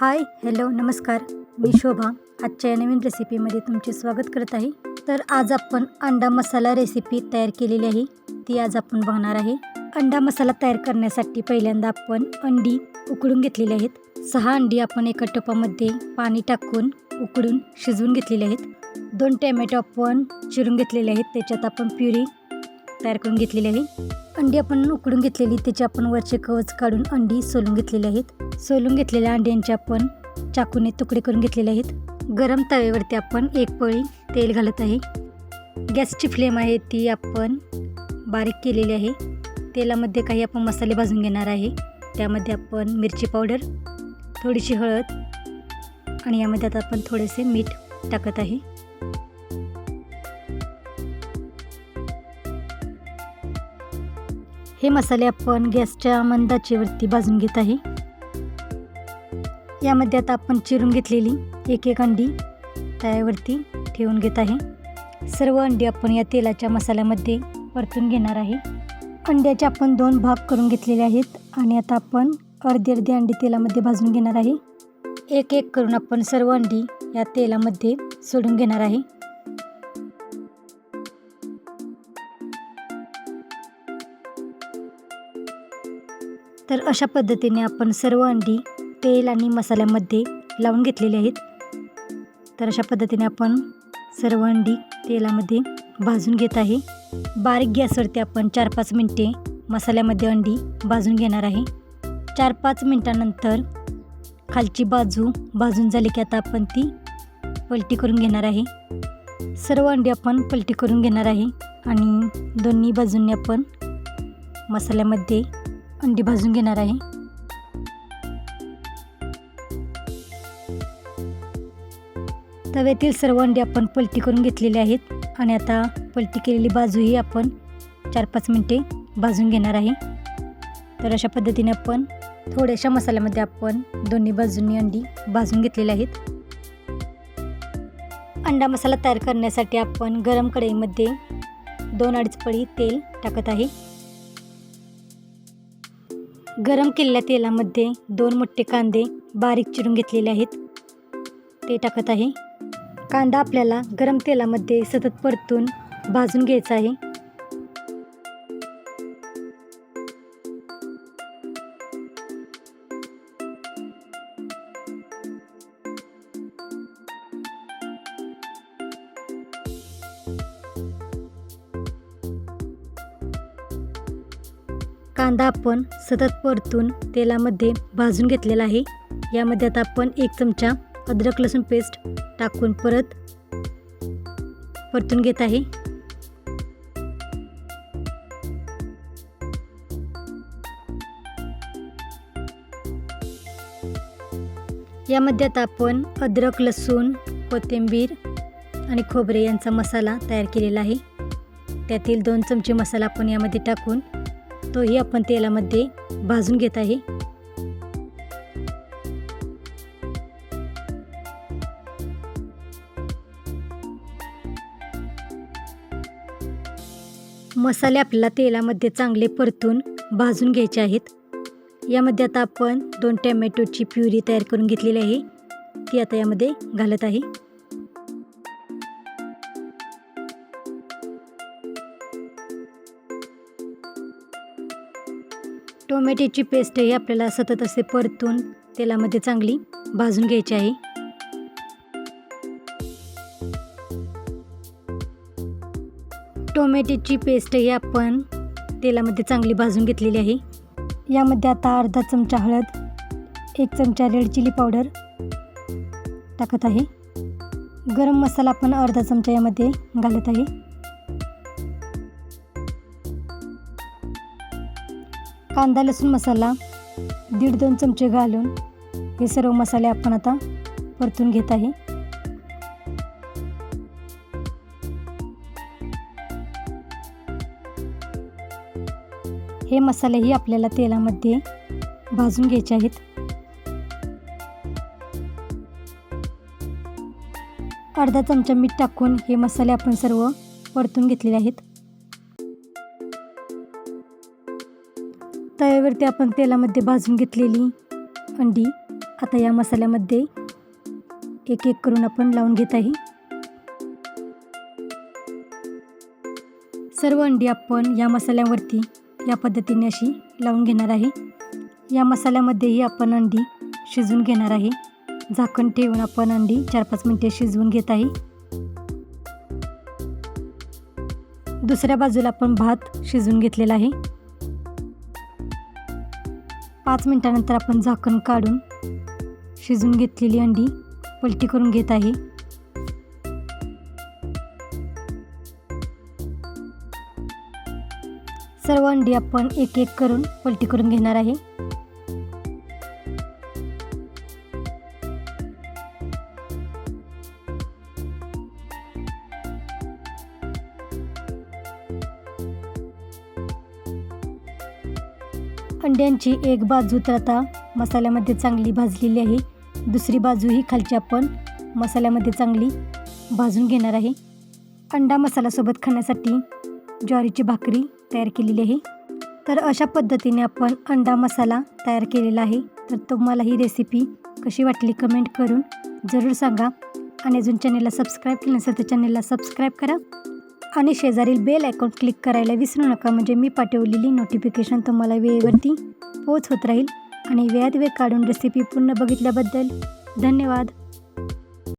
Hi hello नमस्कार. मी शोभा. आजच्या या नवीन रेसिपीमध्ये तुमचे स्वागत करत आहे. तर आज आपण अंडा मसाला रेसिपी तयार केलेली आहे. ती आज आपण बघणार आहे. अंडा मसाला तयार करण्यासाठी पहिल्यांदा आपण अंडी उकडून घेतलेली आहेत. सहा अंडी आपण एका टोपामध्ये पाणी टाकून उकडून शिजवून घेतलेली आहेत. दोन टॅमॅटो आपण चिरून घेतलेले आहेत. त्याच्यात आपण प्युरी तयार करून घेतलेली आहे. अंडी आपण उकडून घेतलेली त्याचे आपण वरचे कवच काढून अंडी सोलून घेतलेले आहेत. सोलून घेतलेल्या अंड्यांचे आपण चाकूने तुकडे करून घेतलेले आहेत. गरम तव्यावरती आपण एक पळी तेल घालत आहे. गॅसची फ्लेम आहे ती आपण बारीक केलेली आहे. तेलामध्ये काही आपण मसाले भाजून घेणार आहे. त्यामध्ये आपण मिरची पावडर थोडीशी हळद आणि यामध्ये आता आपण थोडेसे मीठ टाकत आहे. हे मसाले आपण गॅसच्या मंदाचीवरती भाजून घेत आहे. यामध्ये आता आपण चिरून घेतलेली एक एक अंडी तव्यावरती ठेवून घेत आहे. सर्व अंडी आपण या तेलाच्या मसाल्यामध्ये परतून घेणार आहे. अंड्याचे आपण दोन भाग करून घेतलेले आहेत आणि आता आपण अर्धी अर्धी अंडी तेलामध्ये भाजून घेणार आहे. एक एक करून आपण सर्व अंडी या तेलामध्ये सोडून घेणार आहे. तर अशा पद्धतीने आपण सर्व अंडी तेल आणि मसाल्यामध्ये लावून घेतलेले आहेत. तर अशा पद्धतीने आपण सर्व अंडी तेलामध्ये भाजून घेत आहे. बारीक गॅसवरती आपण चार पाच मिनटे मसाल्यामध्ये अंडी भाजून घेणार आहे. चार पाच मिनटानंतर खालची बाजू भाजून झाली की आता आपण ती पलटी करून घेणार आहे. सर्व अंडी आपण पलटी करून घेणार आहे आणि दोन्ही बाजूंनी आपण मसाल्यामध्ये अंडी भाजून घेणार आहे. तव्यातील सर्व अंडी आपण पलटी करून घेतलेली आहेत. आणि आता पलटी केलेली बाजूही आपण चार पाच मिनटे भाजून घेणार आहे. तर अशा पद्धतीने आपण थोड्याशा मसाल्यामध्ये आपण दोन्ही बाजूंनी अंडी भाजून घेतलेल्या आहेत. अंडा मसाला तयार करण्यासाठी आपण गरम कढईमध्ये दोन अडीच पळी तेल टाकत आहे. गरम केलेल्या तेलामध्ये दोन मोठे कांदे बारीक चिरून घेतलेले आहेत. ते टाकत आहे. कांदा आपल्याला गरम तेलामध्ये सतत परतून भाजून घ्यायचा आहे. कांदा आपण सतत परतून तेलामध्ये भाजून घेतलेला आहे. यामध्ये आता आपण एक चमचा अद्रक लसूण पेस्ट टाकून परत परतून घेत आहे. यामध्ये आता आपण अद्रक लसूण कोथिंबीर आणि खोबरे यांचा मसाला तयार केलेला आहे. त्यातील दोन चमचे मसाला आपण यामध्ये टाकून तोही आपण तेलामध्ये भाजून घेत आहे. मसाले आपल्याला तेलामध्ये चांगले परतून भाजून घ्यायचे आहेत. यामध्ये आता आपण दोन टॅमॅटोची प्युरी तयार करून घेतलेली आहे. ती आता यामध्ये घालत आहे. टोमॅटोची पेस्टही आपल्याला सतत असे परतून तेलामध्ये चांगली भाजून घ्यायची आहे. टोमॅटोची पेस्टही आपण तेलामध्ये चांगली भाजून घेतलेली आहे. यामध्ये आता अर्धा चमचा हळद एक चमचा रेड चिली पावडर टाकत आहे. गरम मसाला आपण अर्धा चमचा यामध्ये घालत आहे. कांदा लसूण मसाला दीड दोन चमचे घालून हे सर्व मसाले आपण आता परतून घेत आहे. हे मसालेही आपल्याला तेलामध्ये भाजून घ्यायचे आहेत. अर्धा चमचा मीठ टाकून हे मसाले आपण सर्व परतून घेतलेले आहेत. तव्यावरती आपण तेलामध्ये भाजून घेतलेली अंडी आता या मसाल्यामध्ये एक एक करून आपण लावून घेत आहे. सर्व अंडी आपण या मसाल्यावरती या पद्धतीने अशी लावून घेणार आहे. या मसाल्यामध्येही आपण अंडी शिजवून घेणार आहे. झाकण ठेवून आपण अंडी चार पाच मिनटे शिजवून घेत आहे. दुसऱ्या बाजूला आपण भात शिजवून घेतलेला आहे. पाच मिनटानंतर आपण झाकण काढून शिजवून घेतलेली अंडी पलटी करून घेत आहे. सर्व अंडी आपण एक एक करून पलटी करून घेणार आहे. अंड्यांची एक बाजू तर आता मसाल्यामध्ये चांगली भाजलेली आहे. दुसरी बाजू ही खालची आपण मसाल्यामध्ये चांगली भाजून घेणार आहे. अंडा मसाल्यासोबत खाण्यासाठी ज्वारीची भाकरी तयार केलेली आहे. तर अशा पद्धतीने आपण अंडा मसाला तयार केलेला आहे. तर तुम्हाला ही रेसिपी कशी वाटली कमेंट करून जरूर सांगा. आणि अजून चॅनेलला सबस्क्राईब केलं नसेल तर चॅनेलला सबस्क्राईब करा. आणि शेजारील बेल आयकॉन क्लिक करायला विसरू नका. म्हणजे मी पाठवलेली नोटिफिकेशन तुम्हाला वेळेवरती पोच होत राहील. आणि वेळात वेळ काढून रेसिपी पूर्ण बघितल्याबद्दल धन्यवाद.